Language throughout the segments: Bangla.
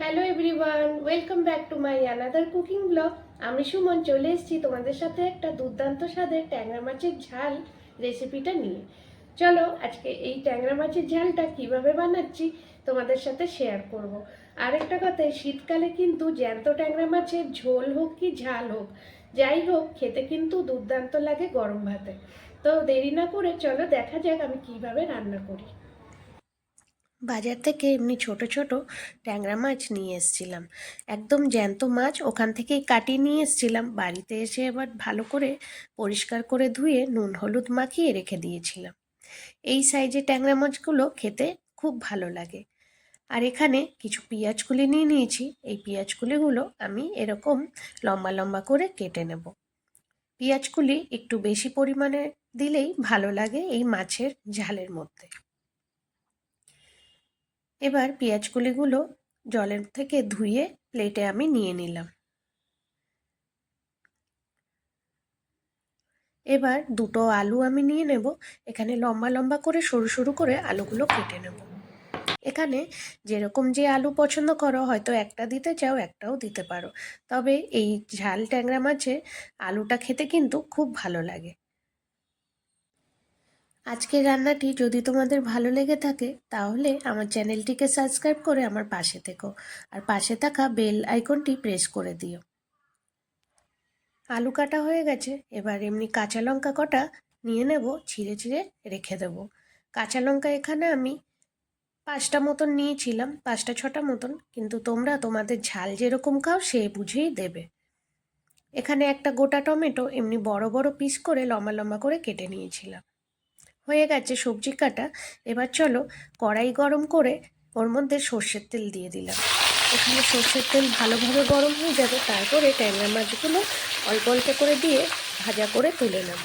Hello everyone welcome back to my another cooking blog আমি সুমন চলে এসেছি তোমাদের সাথে একটা দুর্দান্ত স্বাদের ট্যাংরা মাছের ঝাল রেসিপিটা নিয়ে। চলো আজকে এই ট্যাংরা মাছের ঝালটা কীভাবে বানাচ্ছি তোমাদের সাথে শেয়ার করব। আরেকটা কথা শীতকালে কিন্তু জ্যান্ত ট্যাংরা মাছের ঝোল হোক কি ঝাল হোক, যাই হোক, খেতে কিন্তু দুর্দান্ত লাগে গরম ভাতে। তো দেরি না করে চলো দেখা যাক আমি কীভাবে রান্না করি। বাজার থেকে এমনি ছোট ছোট ট্যাংরা মাছ নিয়ে এসেছিলাম। একদম জ্যান্ত মাছ ওখান থেকেই কাটিয়ে নিয়ে এসেছিলাম। বাড়িতে এসে এবার ভালো করে পরিষ্কার করে ধুয়ে নুন, হলুদ মাখিয়ে রেখে দিয়েছিলাম। এই সাইজে ট্যাংরা মাছগুলো খেতে খুব ভালো লাগে। আর এখানে কিছু কুলি নিয়ে নিয়েছি। এই কুলিগুলো আমি এরকম লম্বা লম্বা করে কেটে নেব। কুলি একটু বেশি পরিমাণে দিলেই ভালো লাগে এই মাছের ঝালের মধ্যে। এবার পেঁয়াজগুলিগুলো জলের থেকে ধুয়ে প্লেটে আমি নিয়ে নিলাম। এবার দুটো আলু আমি নিয়ে নেব। এখানে লম্বা লম্বা করে সরু সরু করে আলুগুলো কেটে নেব। এখানে যেরকম যে আলু পছন্দ করো, হয়তো একটা দিতে চাও, একটাও দিতে পারো। তবে এই ঝাল ট্যাংরা মাছে আলুটা খেতে কিন্তু খুব ভালো লাগে। আজকের রান্নাটি যদি তোমাদের ভালো লেগে থাকে, তাহলে আমার চ্যানেলটিকে সাবস্ক্রাইব করে আমার পাশে থেকো। আর পাশে থাকা বেল আইকনটি প্রেস করে দিও। আলু কাটা হয়ে গেছে, এবার এমনি কাঁচা লঙ্কা কটা নিয়ে নেব, ছিঁড়ে ছিঁড়ে রেখে দেবো। কাঁচা লঙ্কা এখানে আমি পাঁচটা মতন নিয়েছিলাম, পাঁচটা ছটা মতন, কিন্তু তোমরা তোমাদের ঝাল যেরকম খাও সে বুঝেই দেবে। এখানে একটা গোটা টমেটো এমনি বড় বড় পিস করে লম্বা লম্বা করে কেটে নিয়েছিলাম। হয়ে গেছে সবজি কাটা, এবার চলো কড়াই গরম করে ওর মধ্যে সর্ষের তেল দিয়ে দিলাম। এখানে সর্ষের তেল ভালোভাবে গরম হয়ে যাবে, তারপরে ট্যাংরা মাছগুলো অল্প অল্প করে দিয়ে ভাজা করে তুলে নেব।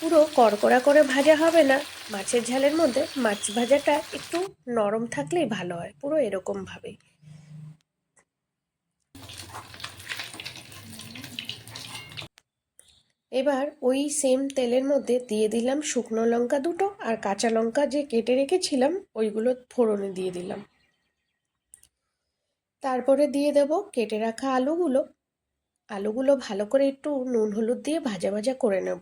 পুরো কড়কড়া করে ভাজা হবে না, মাছের ঝালের মধ্যে মাছ ভাজাটা একটু নরম থাকলেই ভালো হয়, পুরো এরকমভাবেই। এবার ওই সেম তেলের মধ্যে দিয়ে দিলাম শুকনো লঙ্কা দুটো আর কাঁচা লঙ্কা যে কেটে রেখেছিলাম, ওইগুলো ফোড়নে দিয়ে দিলাম। তারপরে দিয়ে দেব কেটে রাখা আলুগুলো। আলুগুলো ভালো করে একটু নুন হলুদ দিয়ে ভাজা ভাজা করে নেব।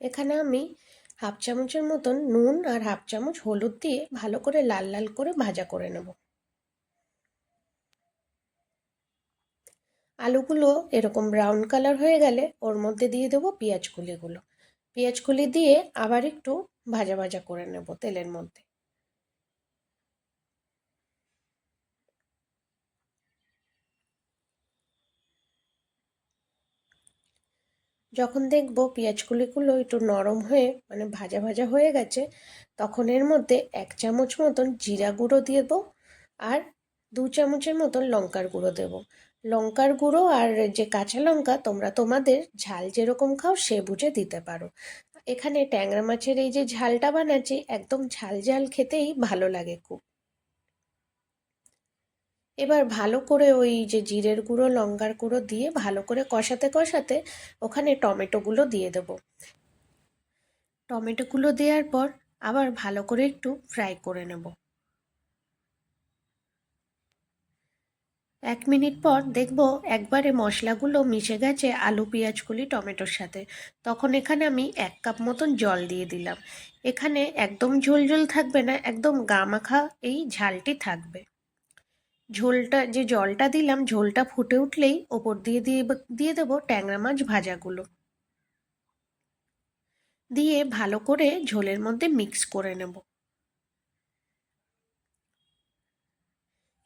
এখানে আমি হাফ চামচের মতন নুন আর হাফ চামচ হলুদ দিয়ে ভালো করে লাল লাল করে ভাজা করে নেব। আলুগুলো এরকম ব্রাউন কালার হয়ে গেলে ওর মধ্যে দিয়ে দেবো পেঁয়াজ কুলিগুলো। পেঁয়াজ কুলি দিয়ে আবার একটু ভাজা ভাজা করে নেব তেলের মধ্যে। যখন দেখব পেঁয়াজ কুলিগুলো একটু নরম হয়ে মানে ভাজা ভাজা হয়ে গেছে, তখন এর মধ্যে এক চামচ মতন জিরা গুঁড়ো দেবো আর দু চামচের মতন লঙ্কার গুঁড়ো দেবো। লঙ্কার গুঁড়ো আর যে কাঁচা লঙ্কা তোমরা তোমাদের ঝাল যেরকম খাও সে বুঝে দিতে পারো। এখানে ট্যাংরা মাছের এই যে ঝালটা বানাচ্ছি, একদম ঝাল ঝাল খেতেই ভালো লাগে খুব। এবার ভালো করে ওই যে জিরের গুঁড়ো, লঙ্কার গুঁড়ো দিয়ে ভালো করে কষাতে কষাতে ওখানে টমেটোগুলো দিয়ে দেব। টমেটোগুলো দেওয়ার পর আবার ভালো করে একটু ফ্রাই করে নেব। এক মিনিট পর দেখব একবারে মশলাগুলো মিশে গেছে আলু পেঁয়াজগুলি টমেটোর সাথে। তখন এখানে আমি এক কাপ মতন জল দিয়ে দিলাম। এখানে একদম ঝোল ঝোল থাকবে না, একদম গামাখা এই ঝালটি থাকবে। ঝোলটা, যে জলটা দিলাম, ঝোলটা ফুটে উঠলেই ওপর দিয়ে দিয়ে দিয়ে দেবো ট্যাংরা মাছ ভাজাগুলো। দিয়ে ভালো করে ঝোলের মধ্যে মিক্স করে নেব।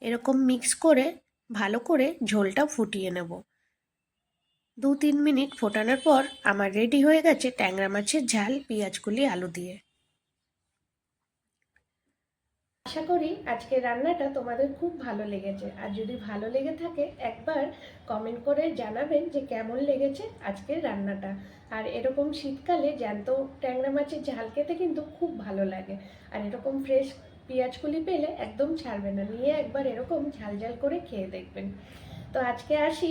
এরকম মিক্স করে ভালো করে ঝোলটা ফুটিয়ে নেব। দু তিন মিনিট ফোটানোর পর আমার রেডি হয়ে গেছে ট্যাংরা মাছের ঝাল, পেঁয়াজগুলি, আলু দিয়ে। আশা করি আজকের রান্নাটা তোমাদের খুব ভালো লেগেছে। আর যদি ভালো লেগে থাকে, একবার কমেন্ট করে জানাবেন যে কেমন লেগেছে আজকের রান্নাটা। আর এরকম শীতকালে জ্যান্ত ট্যাংরা মাছের ঝাল খেতে কিন্তু খুব ভালো লাগে। আর এরকম ফ্রেশ পেঁয়াজকুলি পেলে একদম ছাড়বে না। নিয়ে একবার এরকম ঝাল ঝাল করে খেয়ে দেখবেন। তো আজকে আসি